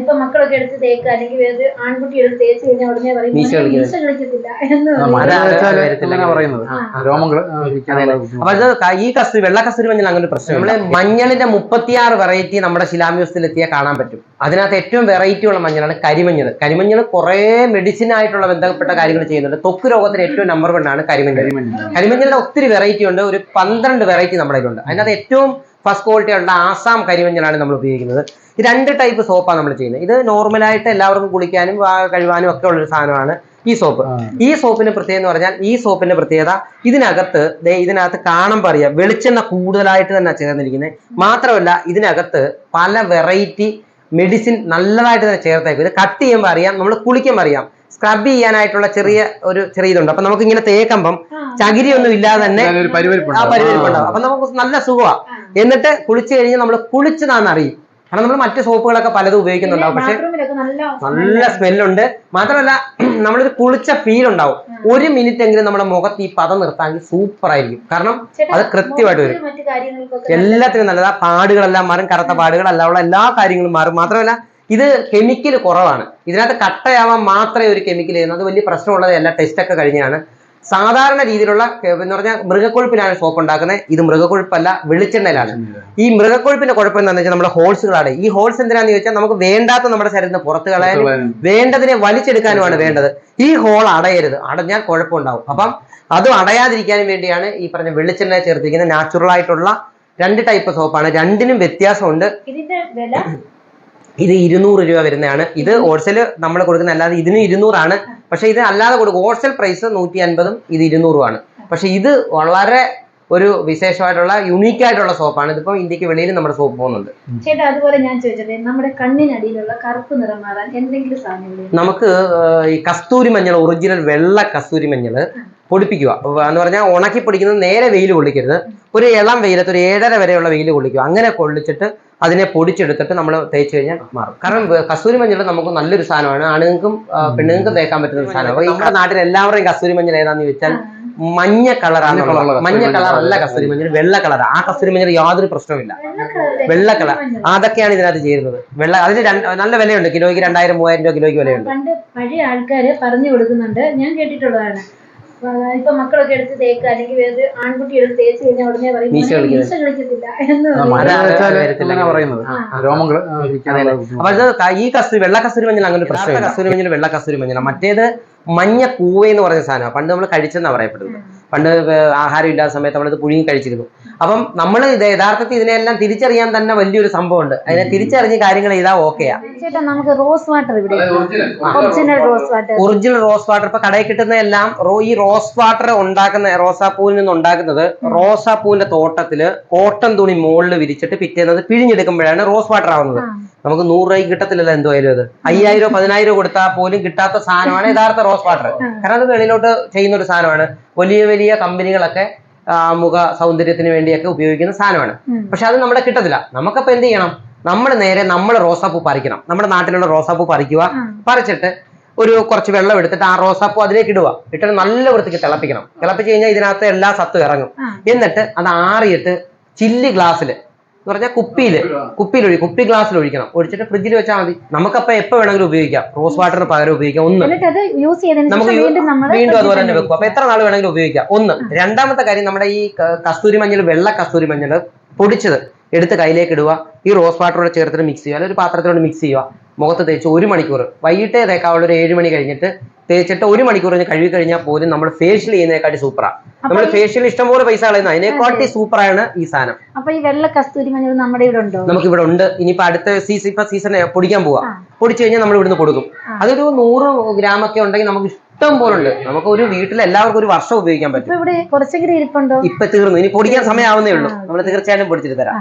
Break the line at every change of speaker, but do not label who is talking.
ഇപ്പൊ മക്കളൊക്കെ എടുത്ത് തേക്കുക അല്ലെങ്കിൽ
ഈ കസ്തൂരി വെള്ള കസ്തൂരി മഞ്ഞൾ അങ്ങനെ ഒരു പ്രശ്നം നമ്മൾ മഞ്ഞളിന്റെ മുപ്പത്തിയാറ് വെറൈറ്റി നമ്മുടെ ശിലാമ്യൂസിൽ എത്തിയാൽ കാണാൻ പറ്റും. അതിനകത്ത് ഏറ്റവും വെറൈറ്റി ഉള്ള മഞ്ഞളാണ് കരിമഞ്ഞൾ കരിമഞ്ഞൾ കുറേ മെഡിസിൻ ആയിട്ടുള്ള ബന്ധപ്പെട്ട കാര്യങ്ങൾ ചെയ്യുന്നുണ്ട്. തൊക്ക് രോഗത്തിന് ഏറ്റവും നമ്പർ വൺ ആണ് കരിമഞ്ഞൾ
കരിമഞ്ഞൾ.
കരിമഞ്ഞളിന്റെ ഒത്തിരി വെറൈറ്റി ഉണ്ട്. ഒരു പന്ത്രണ്ട് വെറൈറ്റി നമ്മുടെ കയ്യിലുണ്ട്. അതിനകത്ത് ഏറ്റവും ഫസ്റ്റ് ക്വാളിറ്റി ഉള്ള ആസാം കരിമഞ്ഞളാണ് നമ്മൾ ഉപയോഗിക്കുന്നത്. രണ്ട് ടൈപ്പ് സോപ്പാണ് നമ്മൾ ചെയ്യുന്നത്. ഇത് നോർമലായിട്ട് എല്ലാവർക്കും കുളിക്കാനും കഴിവാനും ഒക്കെ ഉള്ളൊരു സാധനമാണ് ഈ സോപ്പ് ഈ സോപ്പിന്റെ പ്രത്യേകത എന്ന് പറഞ്ഞാൽ ഈ സോപ്പിന്റെ പ്രത്യേകത ഇതിനകത്ത് ഇതിനകത്ത് കാണാൻ അറിയാം വെളിച്ചെണ്ണ കൂടുതലായിട്ട് തന്നെ ചേർന്നിരിക്കുന്നത്. മാത്രമല്ല ഇതിനകത്ത് പല വെറൈറ്റി മെഡിസിൻ നല്ലതായിട്ട് തന്നെ ചേർത്തേക്കും. ഇത് കട്ട് ചെയ്യുമ്പോൾ അറിയാം നമ്മൾ കുളിക്കുമ്പോൾ അറിയാം. സ്ക്രബ് ചെയ്യാനായിട്ടുള്ള ചെറിയ ഒരു ചെറിയ ഇതുണ്ട്. അപ്പൊ നമുക്ക് ഇങ്ങനെ തേക്കുമ്പം
ആ.
ചകിരി ഒന്നും ഇല്ലാതെ തന്നെ. ആ പരിവരിപ്പുണ്ടാവും അപ്പൊ നമുക്ക് നല്ല സുഖമാണ് എന്നിട്ട് കുളിച്ചു കഴിഞ്ഞാൽ നമ്മൾ കുളിച്ചതാണെന്ന് അറിയും. കാരണം നമ്മൾ മറ്റു സോപ്പുകളൊക്കെ പലതും ഉപയോഗിക്കുന്നുണ്ടാവും. പക്ഷെ
നല്ല
നല്ല സ്മെല്ലുണ്ട്. മാത്രമല്ല നമ്മളൊരു കുളിച്ച ഫീൽ ഉണ്ടാവും. ഒരു മിനിറ്റ് എങ്കിലും നമ്മുടെ മുഖത്ത് ഈ പദം നിർത്താമെങ്കിൽ സൂപ്പർ ആയിരിക്കും. കാരണം അത് കൃത്യമായിട്ട് വരും. എല്ലാത്തിനും നല്ലതാ. പാടുകളെല്ലാം മാറും. കറുത്ത പാടുകൾ അല്ലാതെ എല്ലാ കാര്യങ്ങളും മാറും. മാത്രമല്ല ഇത് കെമിക്കൽ കുറവാണ്. ഇതിനകത്ത് കട്ടയാവാൻ മാത്രമേ ഒരു കെമിക്കൽ ചെയ്യുന്നത് അത് വലിയ പ്രശ്നമുള്ളത് എല്ലാ ടെസ്റ്റ് ഒക്കെ കഴിഞ്ഞാണ്. സാധാരണ രീതിയിലുള്ള എന്ന് പറഞ്ഞാൽ മൃഗക്കൊഴുപ്പിലാണ് സോപ്പ് ഉണ്ടാക്കുന്നത്. ഇത് മൃഗക്കൊഴുപ്പല്ല വെളിച്ചെണ്ണയിലാണ്. ഈ മൃഗക്കൊഴുപ്പിന്റെ കുഴപ്പം എന്താണെന്ന് വെച്ചാൽ നമ്മുടെ ഹോൾസുകളാണ് ഈ ഹോൾസ് എന്തിനാന്ന് ചോദിച്ചാൽ നമുക്ക് വേണ്ടാത്ത നമ്മുടെ ശരീരത്തിന് പുറത്ത് കളയാനും വേണ്ടതിനെ വലിച്ചെടുക്കാനുമാണ് വേണ്ടത്. ഈ ഹോൾ അടയരുത്. അടഞ്ഞാൽ കുഴപ്പമുണ്ടാവും. അപ്പം അത് അടയാതിരിക്കാനും വേണ്ടിയാണ് ഈ പറഞ്ഞ വെളിച്ചെണ്ണ ചേർത്തിരിക്കുന്ന നാച്ചുറൽ ആയിട്ടുള്ള രണ്ട് ടൈപ്പ് സോപ്പാണ് രണ്ടിനും വ്യത്യാസമുണ്ട്.
ഇതിന്റെ വില?
ഇത് ഇരുന്നൂറ് രൂപ വരുന്നതാണ്. ഇത് ഹോൾസെയിൽ നമ്മൾ കൊടുക്കുന്ന അല്ലാതെ ഇതിന് ഇരുന്നൂറാണ്. പക്ഷെ ഇത് അല്ലാതെ കൊടുക്കും. ഹോൾസെയിൽ പ്രൈസ് നൂറ്റി അൻപതും ഇത് ഇരുന്നൂറുമാണ്. പക്ഷെ ഇത് വളരെ ഒരു വിശേഷമായിട്ടുള്ള യുണീക്ക് ആയിട്ടുള്ള സോപ്പാണ് ഇതിപ്പോ ഇന്ത്യയ്ക്ക് വെളിയിൽ നമ്മുടെ സോപ്പ് പോകുന്നുണ്ട്.
ചേട്ടാ അതുപോലെ ഞാൻ ചോദിച്ചത് നമ്മുടെ കണ്ണിനടിയിലുള്ള കറുപ്പ് നിറം മാറാൻ എന്തെങ്കിലും സാധ്യത
നമുക്ക് ഈ കസ്തൂരി മഞ്ഞൾ ഒറിജിനൽ വെള്ള കസ്തൂരി മഞ്ഞൾ പൊടിപ്പിക്കുക. എന്ന് പറഞ്ഞാൽ ഉണക്കി പൊടിക്കുന്നത് നേരെ വെയിൽ കൊള്ളിക്കരുത്. ഒരു ഇളം വെയിലത്ത് ഒരു ഏഴര വരെയുള്ള വെയിൽ കൊള്ളിക്കുക. അങ്ങനെ കൊള്ളിച്ചിട്ട് അതിനെ പൊടിച്ചെടുത്തിട്ട് നമ്മൾ തേച്ച് കഴിഞ്ഞാൽ മാറും. കാരണം കസ്തൂരി മഞ്ഞൾ നമുക്ക് നല്ലൊരു സാധനമാണ്. ആണുങ്ങൾക്കും പെണ്ണുങ്ങൾക്കും തേക്കാൻ പറ്റുന്ന ഒരു സാധനം അപ്പൊ നമ്മുടെ നാട്ടിൽ എല്ലാവരുടെയും കസ്തൂരി മഞ്ഞൾ ഏതാന്ന് ചോദിച്ചാൽ മഞ്ഞ കളറാണ്
മഞ്ഞ
കളർ അല്ല
മഞ്ഞൾ.
കസ്തൂരി മഞ്ഞൾ വെള്ള കളർ ആ കസ്തൂരി മഞ്ഞൾ യാതൊരു പ്രശ്നവുമില്ല. വെള്ള കളർ അതൊക്കെയാണ് ഇതിനകത്ത് ചേരുന്നത്. വെള്ള അതിന് നല്ല വിലയുണ്ട്. കിലോയ്ക്ക് രണ്ടായിരം മൂവായിരം രൂപ കിലോയ്ക്ക് വിലയുണ്ട്.
പണ്ട് പഴയ ആൾക്കാര് പറഞ്ഞു കൊടുക്കുന്നുണ്ട്. ഞാൻ കേട്ടിട്ടുള്ളതാണ്. ഇപ്പൊ മക്കളൊക്കെ എടുത്ത് തേക്കുക അല്ലെങ്കിൽ വേറെ ആൺകുട്ടി എടുത്ത് തേച്ച് കഴിഞ്ഞാൽ ഉടനെ പറയും
മീശ
"മോനെ, മീശ കളിക്കത്തില്ല. എന്ന് പറയും.
അപ്പൊ ഇത് ക- ഈ കസ്തൂരി വെള്ള കസ്തൂരി മഞ്ഞൾ അങ്ങനെ ഒരു പ്രശ്നം കസ്തൂരി മഞ്ഞൾ വെള്ള കസ്തൂരി മഞ്ഞൾ മറ്റേത് മഞ്ഞ കൂവ എന്ന് പറഞ്ഞ സാധനമാണ് പണ്ട് നമ്മൾ കഴിച്ചെന്നാണ് പറയപ്പെടുന്നത്. പണ്ട് വേ- ആഹാരം ഇല്ലാത്ത സമയത്ത് നമ്മളിത് പുഴുങ്ങി കഴിച്ചിരുന്നു. അപ്പം നമ്മൾ ഇത് യഥാർത്ഥത്തിൽ ഇതിനെല്ലാം തിരിച്ചറിയാൻ തന്നെ വലിയൊരു സംഭവമുണ്ട്. അതിനെ തിരിച്ചറിഞ്ഞ് കാര്യങ്ങൾ ചെയ്താൽ ഓക്കെയാ.
ചേട്ടാ നമുക്ക് റോസ് വാട്ടർ ഇവിടെ original rose water.
Original rose water. ഇപ്പൊ കടയിൽ കിട്ടുന്ന എല്ലാം റോ- ഈ റോസ് വാട്ടർ ഉണ്ടാക്കുന്ന റോസാപ്പൂവിൽ നിന്ന് ഉണ്ടാക്കുന്നത് റോസാപ്പൂവിന്റെ തോട്ടത്തിൽ കോട്ടൺ തുണി മുകളിൽ വിരിച്ചിട്ട് പിറ്റേന്നത് പിഴിഞ്ഞെടുക്കുമ്പോഴാണ് റോസ് വാട്ടർ ആവുന്നത്. നമുക്ക് നൂറ് രൂപയ്ക്ക് കിട്ടത്തില്ലല്ലോ എന്തായാലും അത്. അയ്യായിരം പതിനായിരം കൊടുത്താൽ പോലും കിട്ടാത്ത സാധനമാണ് യഥാർത്ഥ റോസ് വാട്ടർ. കാരണം അത് വെളിയിലോട്ട് ചെയ്യുന്ന ഒരു സാധനമാണ്. വലിയ വലിയ കമ്പനികളൊക്കെ മുഖ സൗന്ദര്യത്തിന് വേണ്ടിയൊക്കെ ഉപയോഗിക്കുന്ന സാധനമാണ്. പക്ഷെ അത് നമ്മുടെ കിട്ടത്തില്ല. നമുക്കപ്പോ എന്ത് ചെയ്യണം? നമ്മൾ നേരെ നമ്മൾ റോസാപ്പൂ പറിക്കണം. നമ്മുടെ നാട്ടിലുള്ള റോസാപ്പൂ പറിക്കുക പറിച്ചിട്ട് ഒരു കുറച്ച് വെള്ളം എടുത്തിട്ട് ആ റോസാപ്പൂ അതിലേക്ക് ഇടുക. ഇട്ടിട്ട് നല്ല വൃത്തിക്ക് തിളപ്പിക്കണം. തിളപ്പിച്ച് കഴിഞ്ഞാൽ ഇതിനകത്ത് എല്ലാ സത്തും ഇറങ്ങും. എന്നിട്ട് അത് ആറിയിട്ട് ചില്ലി ഗ്ലാസ്സിൽ എന്ന് പറഞ്ഞാൽ കുപ്പിയിൽ കുപ്പിയിൽ ഒഴി കുപ്പി ഗ്ലാസ്സിൽ ഒഴിക്കണം ഒഴിച്ചിട്ട് ഫ്രിഡ്ജിൽ വെച്ചാൽ മതി. നമുക്കപ്പോൾ എപ്പോ വേണമെങ്കിലും ഉപയോഗിക്കാം. റോസ് വാട്ടറിന് പകരം ഉപയോഗിക്കാം. ഒന്ന്.
എന്നിട്ട് അത് യൂസ് ചെയ്തതിന്
നമുക്ക്
വീണ്ടും
അതുപോലെ തന്നെ വെക്കും. അപ്പൊ എത്ര നാൾ വേണമെങ്കിലും ഉപയോഗിക്കാം. ഒന്ന്. രണ്ടാമത്തെ കാര്യം നമ്മുടെ ഈ കസ്തൂരി മഞ്ഞൾ വെള്ള കസ്തൂരി മഞ്ഞൾ പൊടിച്ചത് എടുത്ത് കയ്യിലേക്ക് ഇടുക. ഈ റോസ് വാട്ടറോട് ചേർത്തിട്ട് മിക്സ് ചെയ്യുക. അല്ലെങ്കിൽ ഒരു പാത്രത്തിലോട് മിക്സ് ചെയ്യുക. മുഖത്ത് തേച്ച് ഒരു മണിക്കൂർ. വൈകിട്ടേ തേക്കാവുള്ള ഒരു ഏഴ് മണി കഴിഞ്ഞിട്ട് തേച്ചിട്ട് ഒരു മണിക്കൂർ കഴിഞ്ഞ് കഴുകി കഴിഞ്ഞാൽ പോലും നമ്മൾ ഫേഷ്യൽ ചെയ്യുന്നതിനെക്കാട്ടി സൂപ്പറാണ് നമ്മൾ ഫേഷ്യൽ ഇഷ്ടംപോലെ പൈസ കളയുന്ന അതിനെക്കാട്ടി സൂപ്പറാണ് ഈ സാധനം.
അപ്പൊ ഈ വെള്ള കസ്തൂരി മഞ്ഞൾ നമ്മുടെ ഇവിടെ ഉണ്ടോ?
നമുക്ക് ഇവിടെ ഉണ്ട്. ഇനിയിപ്പോ അടുത്ത സീസൺ ഇപ്പൊ സീസൺ പൊടിക്കാൻ പോവാ. പൊടിച്ചു കഴിഞ്ഞാൽ നമ്മൾ ഇവിടുന്ന് കൊടുക്കും. അതൊരു നൂറ് ഗ്രാം ഒക്കെ ഉണ്ടെങ്കിൽ നമുക്ക് ഇഷ്ടം പോലെ ഉണ്ട്. നമുക്ക് ഒരു വീട്ടിൽ എല്ലാവർക്കും ഒരു വർഷം ഉപയോഗിക്കാൻ പറ്റും.
ഇപ്പൊ ഇവിടെ കുറച്ചെങ്കിലും ഇരിപ്പുണ്ടോ?
ഇപ്പൊ തീർന്നു. ഇനി പൊടിക്കാൻ സമയമാവുന്നേ ഉള്ളൂ. നമ്മൾ തീർച്ചയായിട്ടും പൊടിച്ചിട്ട് തരാം.